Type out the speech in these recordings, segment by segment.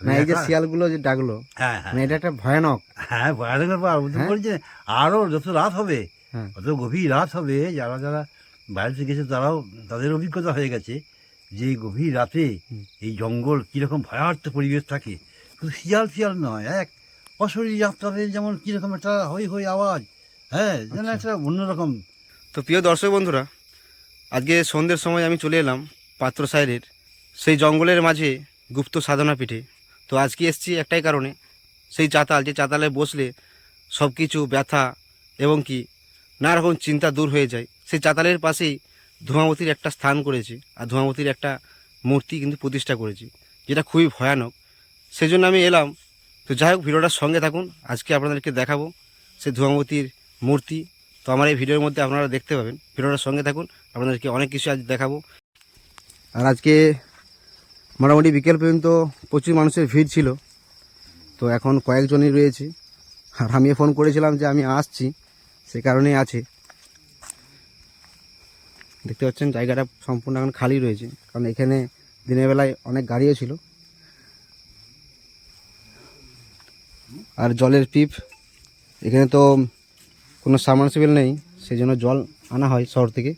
না এই যে শিয়ালগুলো যে ডাকলো হ্যাঁ হ্যাঁ। মানে এটা একটা ভয়ানক। হ্যাঁ ভয়ানক হ্যাঁ? বলছি আরও যত রাত হবে হ্যাঁ। অত গভীর রাত হবে যারা যারা বাইরে থেকে গেছে তারাও তাদের অভিজ্ঞতা হয়ে গেছে যে এই গভীর রাতে এই জঙ্গল কীরকম ভয়ার্থ পরিবেশ থাকে। শুধু শিয়াল শিয়াল নয় এক অশরীর যাত্রাতে যেমন কীরকম একটা হই হই আওয়াজ হ্যাঁ যেন আচ্ছা। একটা অন্যরকম তো প্রিয় দর্শক বন্ধুরা আজকে সন্ধ্যের সময় আমি চলে এলাম পাত্র সাইডের সেই জঙ্গলের মাঝে গুপ্ত সাধনা পিঠে তো আজকে এসছি একটাই কারণে। সেই চাতাল, যে চাতালে বসলে সব কিছু ব্যথা এবং কি নানা রকম চিন্তা দূর হয়ে যায়। সেই চাতালের পাশেই ধূমাবতীর একটা স্থান করেছি আর ধূমাবতীর একটা মূর্তি কিন্তু প্রতিষ্ঠা করেছি, যেটা খুবই ভয়ানক। সেই জন্য আমি এলাম। তো যাই হোক, ভিডিওটার সঙ্গে থাকুন। আজকে আপনাদেরকে দেখাবো সেই ধূমাবতীর মূর্তি। তো আমার এই ভিডিওর মধ্যে আপনারা দেখতে পাবেন। ভিডিওটার সঙ্গে থাকুন। আপনাদেরকে অনেক কিছু আজ দেখাবো। আর আজকে মোটামুটি বিকেল পর্যন্ত প্রচুর মানুষের ভিড় ছিল। তো এখন কয়েকজনই রয়েছে। আর আমি ফোন করেছিলাম যে আমি আসছি, সে কারণেই আছে। দেখতে পাচ্ছেন, জায়গাটা সম্পূর্ণ এখন খালি রয়েছে। কারণ এখানে দিনের বেলায় অনেক গাড়িও ছিল। আর জলের পিপ, এখানে তো কোনো সাবমার্সিবল নেই সেই জন্য জল আনা হয় শহর থেকে।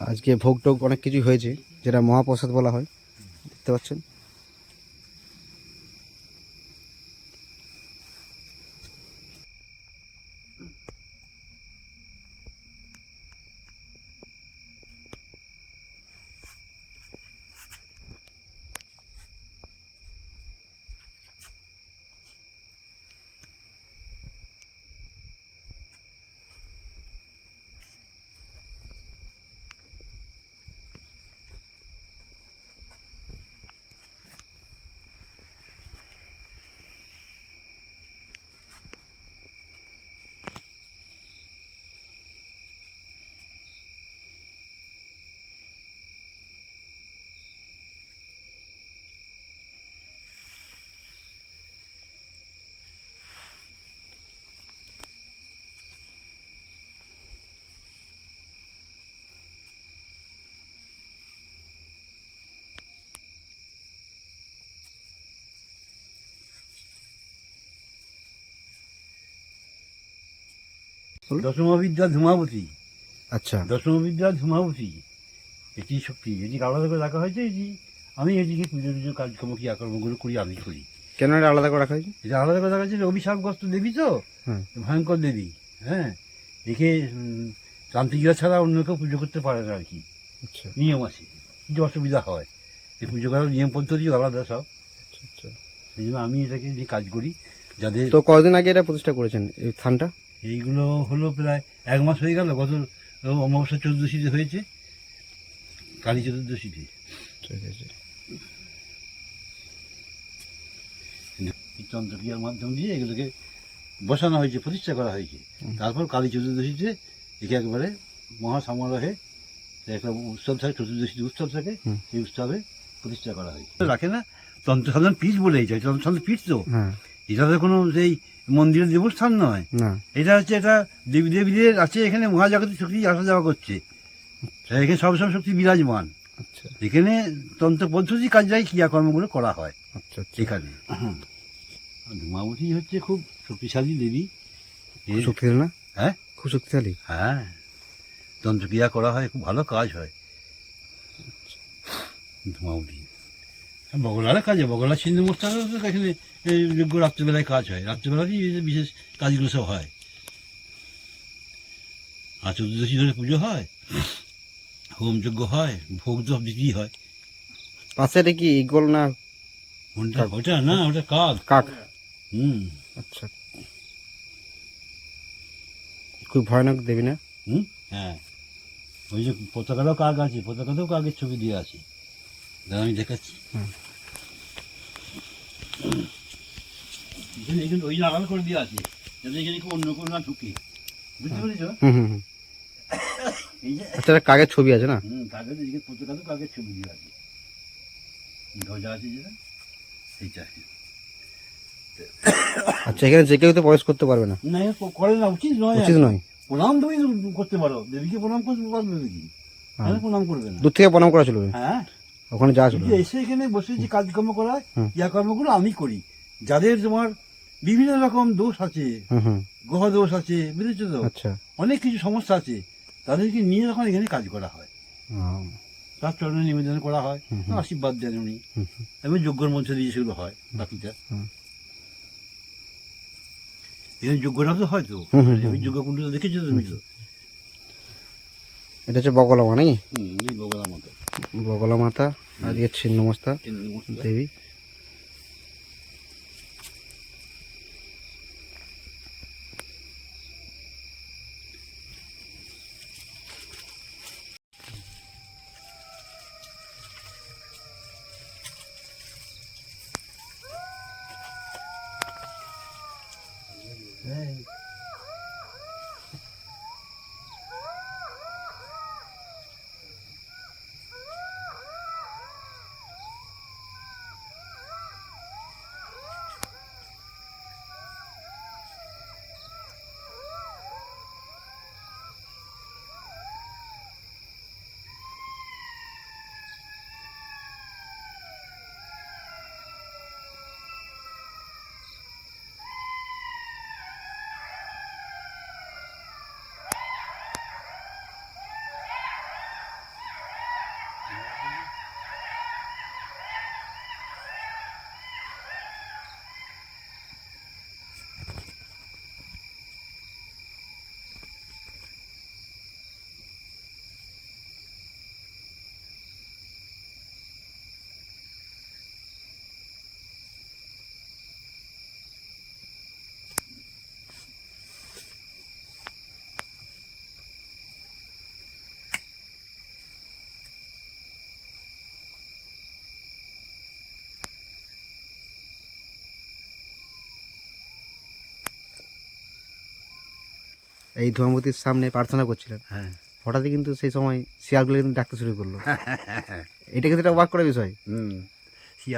আজকে ভোগ টোগ অনেক কিছুই হয়েছে যেটা মহাপ্রসাদ বলা হয় দেখতে পাচ্ছেন। দশমবিদ্যা ধূমাবতী। আচ্ছা। দশমবিদ্যা ধূমাবতী। এটি শক্তি এটি আলাদা করে রাখা হয়েছে এটি আমি এদিকে পুজো টুজো কাজকর্ম আক্রমণগুলো করি আমি করি। কেন এটা আলাদা করে রাখা হয়েছে? এটা আলাদা করে রাখা হয়েছে অভিশাপগ্রস্ত দেবী তো? হ্যাঁ ভয়ঙ্কর দেবী হ্যাঁ? একে তান্ত্রিকরা ছাড়া অন্য কেউ পুজো করতে পারে না আর কি। আচ্ছা। নিয়ম আছে কিছু অসুবিধা হয়। এই পুজো করার নিয়ম পদ্ধতি আলাদা সব। আচ্ছা আচ্ছা। সেই জন্য আমি এটাকে যে কাজ করি যাদের তো কতদিন আগে এটা প্রতিষ্ঠা করেছেন এই থানটা এইগুলো হলো প্রায় এক মাস হয়ে গেল গত অমাবস্যা চতুর্দশীতে হয়েছে কালী চতুর্দশীতে। ঠিক আছে। তন্ত্রক্রিয়ার মাধ্যম দিয়ে এগুলোকে বসানো হয়েছে প্রতিষ্ঠা করা হয়েছে। তারপর কালী চতুর্দশীতে একে একবারে মহা সমারোহে একটা উৎসব থাকে চতুর্দশী উৎসব থাকে সেই উৎসবে প্রতিষ্ঠা করা হয়েছে। রাখে না তন্ত্র সাধন পীঠ বলেই যায় তন্ত্র সাধন পীঠ তো। হ্যাঁ। এটা তো কোনো সেই মন্দিরের দেবস্থান নয়। না। এটা হচ্ছে এটা দেবী দেবীদের আছে এখানে মহাজাগতিক শক্তি আসা যাওয়া করছে। এখানে সব সব শক্তি বিরাজমান। আচ্ছা। এখানে তন্ত্র পদ্ধতি কাজটাই ক্রিয়াকর্মগুলো করা হয়। আচ্ছা আচ্ছা। এখানে। ধূমাবতী হচ্ছে খুব শক্তিশালী দেবী। শক্তিশালী না? হ্যাঁ? খুব শক্তিশালী? হ্যাঁ। তন্ত্রক্রিয়া করা হয় খুব ভালো কাজ হয়। ধূমাবতী হ্যাঁ, বগলার কাজে বগলা সিন্ধু মোস্তানেরও তো এখানে এই যোগ্য রাত্রিবেলায় কাজ হয়। রাত্রিবেলাতেই বিশেষ কাজগুলো সব হয়। আর চতুর্দশী ধরে পুজো হয় হোম যজ্ঞ হয় ভোগ তো দিতেই হয়। পাশে কি ইগল না? ওটা ওটা না ওটা কাক। কাক। হুম। আচ্ছা। খুব ভয়ানক দেবী না? হুম হ্যাঁ। ওই যে পতাকাটাও কাক আছে পতাকাতেও কাকের ছবি দিয়ে আছে। আমি দেখাচ্ছি। হুম। এখানে এখানে ওই যে করে দিয়ে আছে যাতে এখানে অন্য কোনো না ঢুকে। বুঝতে পেরেছ? হুম হুম হুম। এই যে আচ্ছা কাকের ছবি আছে না? হুম কাকের এদিকে পতাকাতেও কাকের ছবি দিয়ে আছে। ধ্বজা আছে যেটা সেইটা আচ্ছা এখানে যে কেউ তো প্রবেশ করতে পারবে না। না করে না উচিত নয় উচিত নয়। প্রণাম তুমি করতে পারো। দেবীকে প্রণাম করতে পারবে কি প্রণাম করবে না? দূর থেকে প্রণাম করা চলবে হ্যাঁ। ওখানে যা কিন্তু এসে এখানে বসে যে কাজকর্ম করায় হুম। ইয়া কর্মগুলো আমি করি। যাদের তোমার বিভিন্ন রকম দোষ আছে গ্রহ দোষ আছে বুঝেছ তো? আচ্ছা। অনেক কিছু সমস্যা আছে তাদেরকে নিয়ে যখন এখানে কাজ করা হয় তার চরণে নিবেদন করা হয়। আশীর্বাদ দেন উনি। এবং যজ্ঞর মঞ্চ দিয়ে সেগুলো হয় বাকিটা। এখানে যজ্ঞটা তো হয় তো? দেখেছ তুমি তো? এটা হচ্ছে হুম এই বগলার মতো বগলা মাতা আজকে ছিন্নমস্তা। দেবী। এই ধর্মপতির সামনে প্রার্থনা করছিলেন। হ্যাঁ। হঠাৎই কিন্তু সেই সময় শিয়ালগুলো কিন্তু ডাকতে শুরু করল। এটা কিন্তু একটা অবাক করার বিষয়। হুম।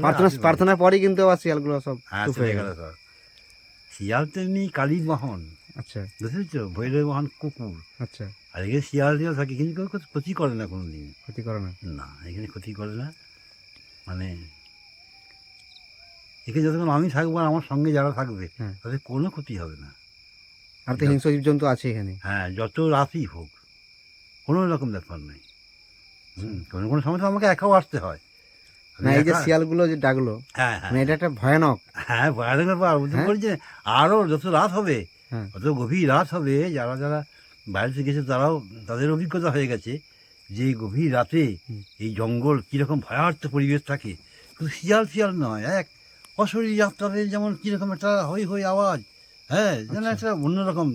প্রার্থনা প্রার্থনার পরেই কিন্তু আবার শিয়ালগুলো সব হ্যাঁ চুপ হয়ে গেল। সব শিয়াল তেমনি কালীর বাহন আচ্ছা। বুঝেছ? ভৈরব বাহন কুকুর। আচ্ছা। আর এখানে শিয়াল টিয়াল থাকে কিন্তু ক্ষতি করে না কোনো দিন ক্ষতি করে না। না এখানে ক্ষতি করে না। মানে এখানে যতক্ষণ আমি থাকব আর আমার সঙ্গে যারা থাকবে হ্যাঁ। তাদের কোনো ক্ষতি হবে না। আর তো হিংস্র জীবজন্তু আছে এখানে। হ্যাঁ যত রাতই হোক কোনো রকম ব্যাপার নেই। হুম কোনো কোনো সময় তো আমাকে একাও আসতে হয়। না এই যে শিয়ালগুলো যে ডাকলো হ্যাঁ হ্যাঁ। মানে এটা একটা ভয়ানক। হ্যাঁ ভয়ানক ব্যাপার। হ্যাঁ? আরও যত রাত হবে হ্যাঁ। অত গভীর রাত হবে যারা যারা বাইরে থেকে গেছে তারাও তাদের অভিজ্ঞতা হয়ে গেছে যে গভীর রাতে এই জঙ্গল কীরকম ভয়ার্থ পরিবেশ থাকে। শুধু শিয়াল শিয়াল নয় এক অশরীর যাত্রাদের যেমন কীরকম একটা হই হই আওয়াজ হ্যাঁ যেন একটা অন্যরকম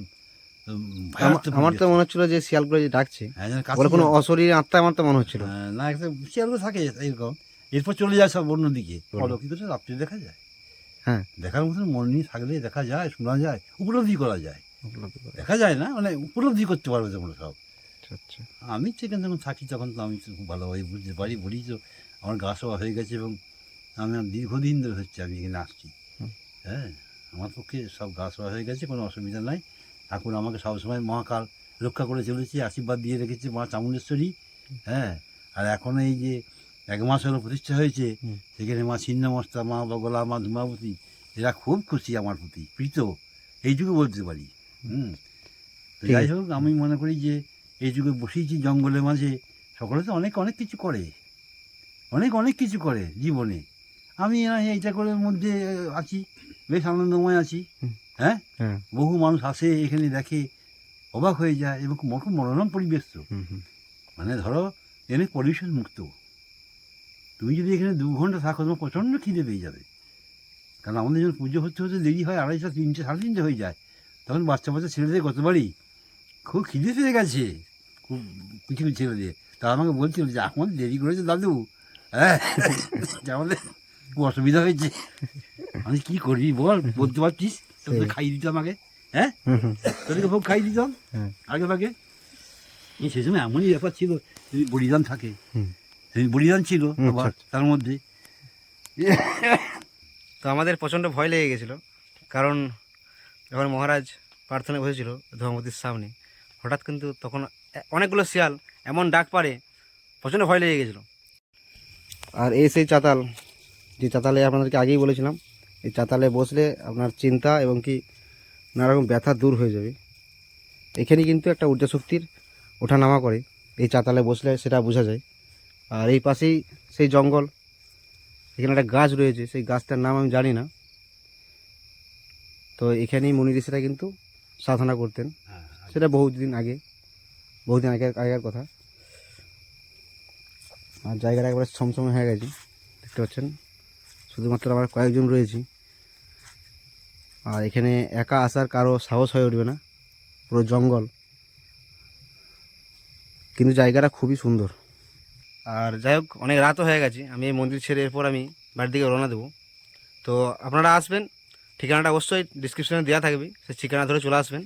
আমার তো মনে হচ্ছিল যে শিয়ালগুলো যে ডাকছে। হ্যাঁ, বলে কোনো অশরীর আত্মা আমার তো মনে হচ্ছিল। হ্যাঁ, না একটা শিয়ালগুলো থাকে এরকম। এরপর চলে যায় সব অন্যদিকে। হুম। অলৌকিকতা রাত্রে দেখা যায়। হ্যাঁ। দেখার মতন মন নিয়ে থাকলে দেখা যায় শোনা যায় উপলব্ধি করা যায়। দেখা যায় না মানে উপলব্ধি করতে পারবে তোমরা সব। আচ্ছা আচ্ছা। আমি সেখানে যখন থাকি তখন তো আমি খুব ভালোভাবে বুঝতে পারি বলি তো আমার গা সওয়া হয়ে গেছে এবং আমি দীর্ঘদিন ধরে হচ্ছে আমি এখানে আসছি। হ্যাঁ। আমার পক্ষে সব গা সওয়া হয়ে গেছে কোনো অসুবিধা নাই। ঠাকুর আমাকে সবসময় মহাকাল রক্ষা করে চলেছে আশীর্বাদ দিয়ে রেখেছে মা চামুণ্ডেশ্বরী হ্যাঁ। আর এখন এই যে এক মাস হলো প্রতিষ্ঠা হয়েছে সেখানে মা ছিন্নমস্তা মা বগলা মা ধুমাবতী এরা খুব খুশি আমার প্রতি প্রীত। এইটুকু বলতে পারি হুম। যাই হোক আমি মনে করি যে এই যুগে বসেছি জঙ্গলের মাঝে সকলে তো অনেক অনেক কিছু করে। অনেক অনেক কিছু করে জীবনে। আমি এইটা করে মধ্যে আছি। বেশ আনন্দময় আছি। হ্যাঁ? হ্যাঁ। বহু মানুষ আসে এখানে দেখে অবাক হয়ে যায় এবং খুব মনোরম পরিবেশ তো। মানে ধরো এখানে পলিউশন মুক্ত। তুমি যদি এখানে দু ঘণ্টা থাকো তোমার প্রচণ্ড খিদে পেয়ে যাবে। কারণ আমাদের যখন পুজো হতে হতে দেরি হয় আড়াইটা তিনটে সাড়ে তিনটে হয়ে যায় তখন বাচ্চা বাচ্চা ছেলেদের গতবারই খুব খিদে পেয়ে গেছে। খুব কিছু ছেলেদের। তারা আমাকে বলছিল যে এখন দেরি করেছে দাদু? হ্যাঁ। আমাদের খুব অসুবিধা হয়েছে। আমি কী করবি বল? বলতে পারছিস? সেই। খাইয়ে দিতাম আগে হ্যাঁ? হুম হুম। তোদেরকে ভোগ খাইয়ে দিতাম হ্যাঁ। আগে ভাগে। এই সেই সময় এমনই ব্যাপার ছিল যদি বলিদান থাকে। সেই বলিদান ছিল আবার আচ্ছা, তার মধ্যে। তো আমাদের প্রচণ্ড ভয় লেগে গেছিল। কারণ যখন মহারাজ প্রার্থনা বসেছিল ধর্মপতির সামনে হঠাৎ কিন্তু তখন অনেকগুলো শিয়াল এমন ডাক পারে প্রচণ্ড ভয় লেগে গেছিল। আর এই সেই চাতাল যে চাতালে আপনাদেরকে আগেই বলেছিলাম, এই চাতালে বসলে আপনার চিন্তা এবং কি নানা রকম ব্যথা দূর হয়ে যাবে। এখানে কিন্তু একটা ঊর্জা শক্তির ওঠানামা করে। এই চাতালে বসলে সেটা বোঝা যায়। আর এই পাশেই সেই জঙ্গল, এখানে একটা গাছ রয়েছে, সেই গাছটার নাম আমি জানি না। তো এখানেই মুনি ঋষিরা কিন্তু সাধনা করতেন। সেটা বহুদিন আগে বহুদিন আগে আগের কথা। আর জায়গাটা একবারে ছমছমে হয়ে গেছে, দেখতে পাচ্ছেন। শুধুমাত্র আমরা কয়েকজন রয়েছি। আর এখানে একা আসার কারও সাহস হয়ে উঠবে না। পুরো জঙ্গল। কিন্তু জায়গাটা খুবই সুন্দর। আর যাই হোক, অনেক রাতও হয়ে গেছে। আমি এই মন্দির ছেড়ে এরপর আমি বাড়ির দিকে রওনা দেবো। তো আপনারা আসবেন। ঠিকানাটা অবশ্যই ডিসক্রিপশানে দেওয়া থাকবে। সেই ঠিকানা ধরে চলে আসবেন।